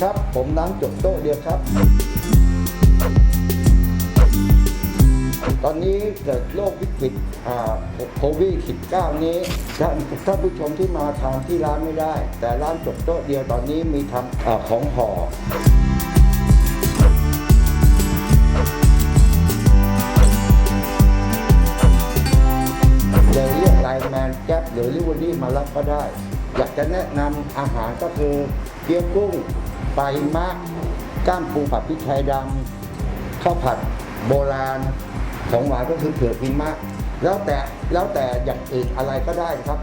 ครับ ผมน้ำจบโต๊ะเดียวครับ ตอนนี้เกิดโรควิกฤตอ่าโควิด -19 นี้ท่านท่านผู้ชมที่มาทานที่ร้านไม่ได้ แต่ร้านจบโต๊ะเดียวตอนนี้มีทำอาของห่อเลยเรียกไลน์แมนแก๊ปหรือลิเวอรี่มารับก็ได้ อยากจะแนะนำอาหารก็คือเกี๊ยวกุ้ง ไปมะก้ามปูผัดพริกไทยดำข้าวผัดโบราณของหวานก็คือเผือกหิมะแล้วแต่แล้วแต่อย่างอื่นอะไรก็ได้ครับ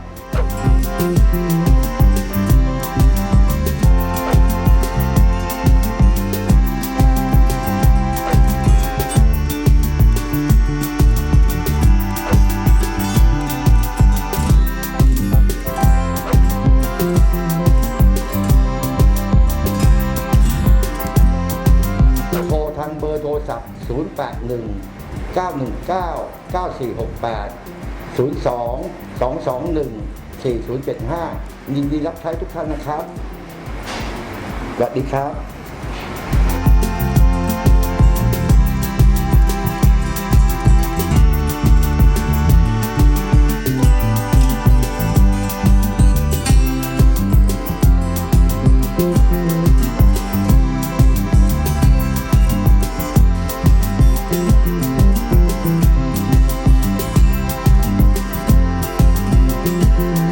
โทรทันเบอร์โทรศัพท์ 081 919 9468 02 221 4075 ยินดีรับใช้ทุกท่านนะครับสวัสดีครับ嗯。Mm-hmm.